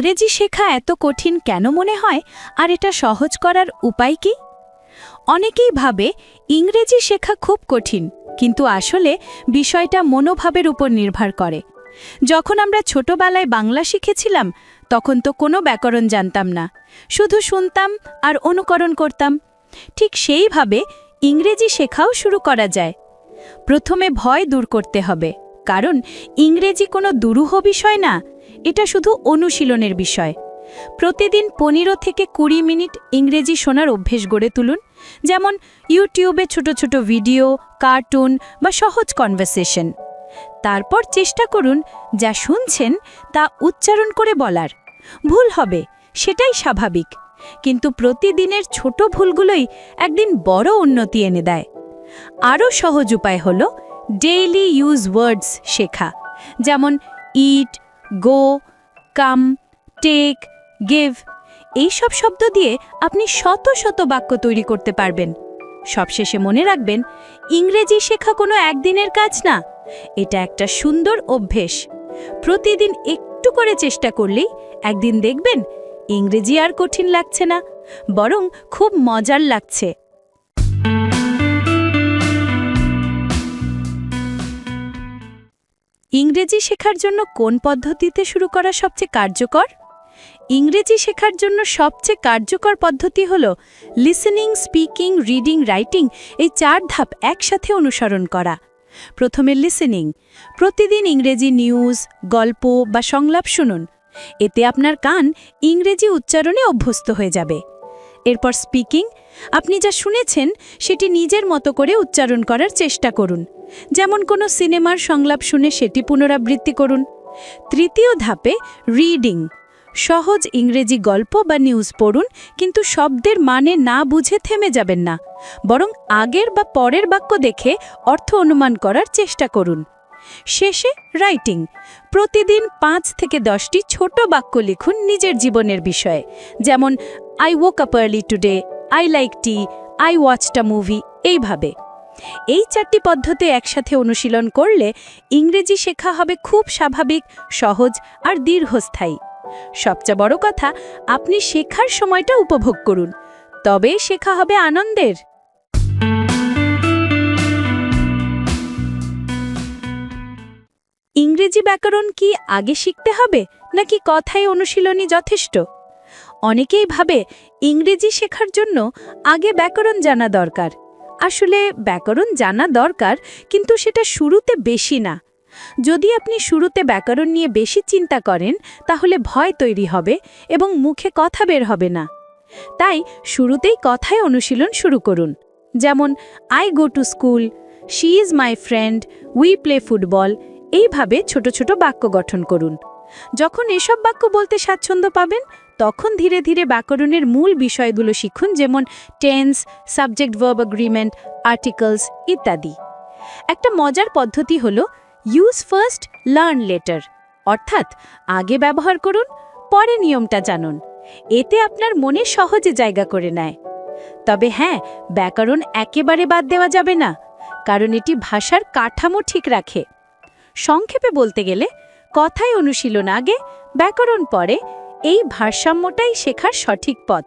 ইংরেজি শেখা এত কঠিন কেন মনে হয়, আর এটা সহজ করার উপায় কি? অনেকেই ভাবে ইংরেজি শেখা খুব কঠিন, কিন্তু আসলে বিষয়টা মনোভাবের উপর নির্ভর করে। যখন আমরা ছোটবেলায় বাংলা শিখেছিলাম, তখন তো কোনো ব্যাকরণ জানতাম না, শুধু শুনতাম আর অনুকরণ করতাম। ঠিক সেইভাবে ইংরেজি শেখাও শুরু করা যায়। প্রথমে ভয় দূর করতে হবে, কারণ ইংরেজি কোনো দুরূহ বিষয় না এটা শুধু অনুশীলনের বিষয়। প্রতিদিন পনেরো থেকে কুড়ি মিনিট ইংরেজি শোনার অভ্যেস গড়ে তুলুন, যেমন ইউটিউবে ছোট ছোট ভিডিও, কার্টুন বা সহজ কনভারসেশন। তারপর চেষ্টা করুন যা শুনছেন তা উচ্চারণ করে বলার। ভুল হবে, সেটাই স্বাভাবিক। কিন্তু প্রতিদিনের ছোট ভুলগুলোই একদিন বড় উন্নতি এনে দেয়। আরও সহজ উপায় হল ডেইলি ইউজ ওয়ার্ডস শেখা, যেমন ইট গো, কাম, টেক, গিভ, এইসব শব্দ দিয়ে আপনি শত শত বাক্য তৈরি করতে পারবেন। সবশেষে মনে রাখবেন, ইংরেজি শেখা কোনো একদিনের কাজ না, এটা একটা সুন্দর অভ্যেস। প্রতিদিন একটু করে চেষ্টা করলেই একদিন দেখবেন, ইংরেজি আর কঠিন লাগছে না, বরং খুব মজার লাগছে। ইংরেজি শেখার জন্য কোন পদ্ধতিতে শুরু করা সবচেয়ে কার্যকর? ইংরেজি শেখার জন্য সবচেয়ে কার্যকর পদ্ধতি হল লিসেনিং স্পিকিং রিডিং রাইটিং এই চার ধাপ একসাথে অনুসরণ করা। প্রথমে লিসেনিং প্রতিদিন ইংরেজি নিউজ গল্প বা সংলাপ শুনুন। এতে আপনার কান ইংরেজি উচ্চারণে অভ্যস্ত হয়ে যাবে। এরপর স্পিকিং আপনি যা শুনেছেন, সেটি নিজের মতো করে উচ্চারণ করার চেষ্টা করুন। যেমন কোনো সিনেমার সংলাপ শুনে সেটি পুনরাবৃত্তি করুন। তৃতীয় ধাপে রিডিং সহজ ইংরেজি গল্প বা নিউজ পড়ুন, কিন্তু শব্দের মানে না বুঝে থেমে যাবেন না। বরং আগের বা পরের বাক্য দেখে অর্থ অনুমান করার চেষ্টা করুন। শেষে রাইটিং প্রতিদিন পাঁচ থেকে দশটি ছোট বাক্য লিখুন নিজের জীবনের বিষয়ে। যেমন I woke up early today I like tea, I watch a movie, এইভাবে। এই চারটি পদ্ধতি একসাথে অনুশীলন করলে ইংরেজি শেখা হবে খুব স্বাভাবিক, সহজ আর দীর্ঘস্থায়ী। সবচেয়ে বড় কথা, আপনি শেখার সময়টা উপভোগ করুন। তবেই শেখা হবে আনন্দের। ইংরেজি ব্যাকরণ কি আগে শিখতে হবে, নাকি কথায় অনুশীলনই যথেষ্ট? অনেকেই ভাবে ইংরেজি শেখার জন্য আগে ব্যাকরণ জানা দরকার। আসলে ব্যাকরণ জানা দরকার, কিন্তু সেটা শুরুতে বেশি না। যদি আপনি শুরুতে ব্যাকরণ নিয়ে বেশি চিন্তা করেন, তাহলে ভয় তৈরি হবে এবং মুখে কথা বের হবে না। তাই শুরুতেই কথায় অনুশীলন শুরু করুন। যেমন I go to school she is my friend we play football এইভাবে ছোট ছোট বাক্য গঠন করুন। যখন এসব বাক্য বলতে স্বাচ্ছন্দ্য পাবেন তখন ধীরে ধীরে ব্যাকরণের মূল বিষয়গুলো শিখুন, যেমন tense subject verb agreement articles ইত্যাদি। একটা মজার পদ্ধতি হল ইউজ ফার্স্ট লার্ন লেটার অর্থাৎ আগে ব্যবহার করুন, পরে নিয়মটা জানুন। এতে আপনার মনে সহজে জায়গা করে নেয়। তবে হ্যাঁ ব্যাকরণ একেবারে বাদ দেওয়া যাবে না, কারণ এটি ভাষার কাঠামো ঠিক রাখে। সংক্ষেপে বলতে গেলে, কথায় অনুশীলন আগে, ব্যাকরণ পরে এই ভারসাম্যটাই শেখার সঠিক পথ।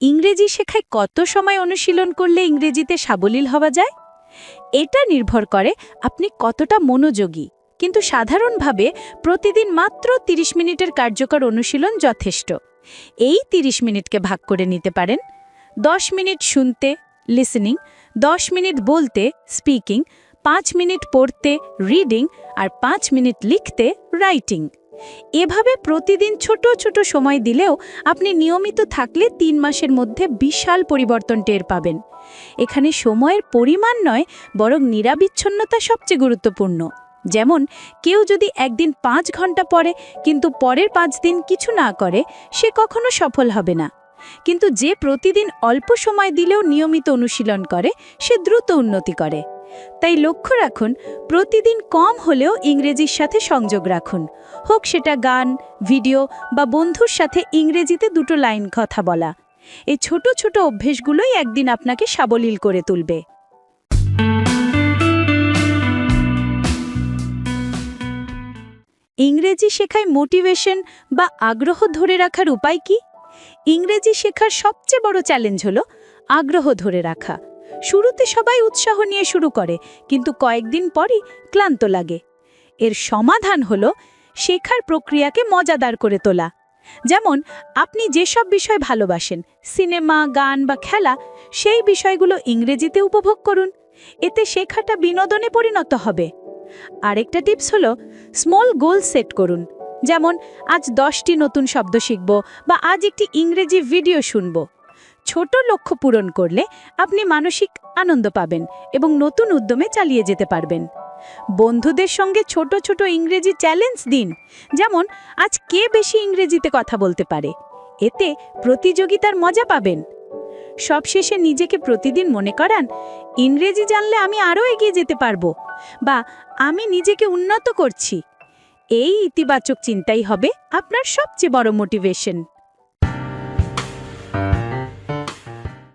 ইংরেজি শেখায় কত সময় অনুশীলন করলে ইংরেজিতে সাবলীল হওয়া যায়? এটা নির্ভর করে আপনি কতটা মনোযোগী। কিন্তু সাধারণভাবে প্রতিদিন মাত্র 30 মিনিটের কার্যকর অনুশীলন যথেষ্ট। এই 30 মিনিটকে ভাগ করে নিতে পারেন। 10 মিনিট শুনতে লিসেনিং 10 মিনিট বলতে স্পিকিং পাঁচ মিনিট পড়তে রিডিং আর পাঁচ মিনিট লিখতে রাইটিং এভাবে প্রতিদিন ছোট ছোট সময় দিলেও আপনি নিয়মিত থাকলে তিন মাসের মধ্যে বিশাল পরিবর্তন টের পাবেন। এখানে সময়ের পরিমাণ নয়, বরং নিরাবিচ্ছন্নতা সবচেয়ে গুরুত্বপূর্ণ। যেমন, কেউ যদি একদিন পাঁচ ঘণ্টা পড়ে, কিন্তু পরের পাঁচ দিন কিছু না করে, সে কখনো সফল হবে না। কিন্তু যে প্রতিদিন অল্প সময় দিলেও নিয়মিত অনুশীলন করে, সে দ্রুত উন্নতি করে। তাই লক্ষ্য রাখুন, প্রতিদিন কম হলেও ইংরেজির সাথে সংযোগ রাখুন। হোক সেটা গান, ভিডিও বা বন্ধুর সাথে ইংরেজিতে দুটো লাইন কথা বলা। এই ছোট ছোট অভ্যেসগুলোই একদিন আপনাকে সাবলীল করে তুলবে। ইংরেজি শেখায় মোটিভেশন বা আগ্রহ ধরে রাখার উপায় কি? ইংরেজি শেখার সবচেয়ে বড় চ্যালেঞ্জ হলো আগ্রহ ধরে রাখা। শুরুতে সবাই উৎসাহ নিয়ে শুরু করে, কিন্তু কয়েকদিন পরই ক্লান্ত লাগে। এর সমাধান হলো শেখার প্রক্রিয়াকে মজাদার করে তোলা। যেমন, আপনি যেসব বিষয় ভালোবাসেন, সিনেমা, গান বা খেলা, সেই বিষয়গুলো ইংরেজিতে উপভোগ করুন। এতে শেখাটা বিনোদনে পরিণত হবে। আরেকটা টিপস হলো, স্মল গোল সেট করুন। যেমন, আজ দশটি নতুন শব্দ শিখব বা আজ একটি ইংরেজি ভিডিও শুনব। ছোট লক্ষ্য পূরণ করলে আপনি মানসিক আনন্দ পাবেন এবং নতুন উদ্যমে চালিয়ে যেতে পারবেন। বন্ধুদের সঙ্গে ছোট ছোট ইংরেজি চ্যালেঞ্জ দিন, যেমন, আজ কে বেশি ইংরেজিতে কথা বলতে পারে? এতে প্রতিযোগিতার মজা পাবেন। সবশেষে নিজেকে প্রতিদিন মনে করান, ইংরেজি জানলে আমি আরও এগিয়ে যেতে পারব বা, আমি নিজেকে উন্নত করছি। এই ইতিবাচক চিন্তাই হবে আপনার সবচেয়ে বড় মোটিভেশন।